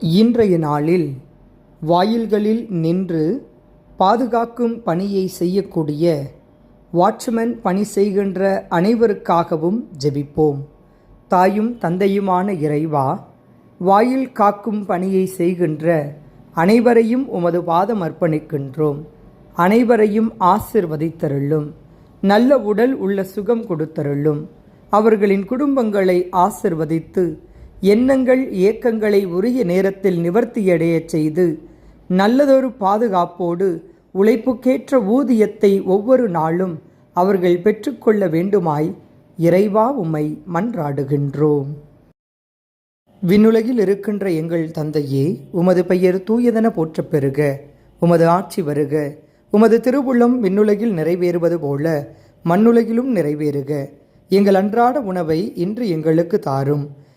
இன்றைய நாளில் வாயில்களில் நின்று பாதுகாக்கும் பணியை செய்யக்கூடிய வாட்ச்மேன் பணி செய்கின்ற அனைவருக்காகவும் ஜெபிப்போம். தாயும் தந்தையுமான இறைவா வாயில் காக்கும் பணியை செய்கின்ற அனைவரையும் உமது பாதம் அர்ப்பணிக்கின்றோம். அனைவரையும் ஆசிர்வதித்தருளும். நல்ல உடல் உள்ள சுகம் கொடுத்தருளும். அவர்களின் குடும்பங்களை ஆசிர்வதித்து எண்ணங்கள் இயக்கங்களை உரிய நேரத்தில் நிவர்த்தியடையச் செய்து நல்லதொரு பாதுகாப்போடு உழைப்புக்கேற்ற ஊதியத்தை ஒவ்வொரு நாளும் அவர்கள் பெற்றுக்கொள்ள வேண்டுமாய் இறைவா உம்மை மன்றாடுகின்றோம். விண்ணுலகில் இருக்கின்ற எங்கள் தந்தையே உமது பெயர் தூயதென போற்றப் பெறுக உமது ஆட்சி வருக உமது திருவுள்ளம் விண்ணுலகில் நிறைவேறுவது போல மண்ணுலகிலும் நிறைவேறுக. எங்கள் அன்றாட உணவை இன்று எங்களுக்கு தாரும்.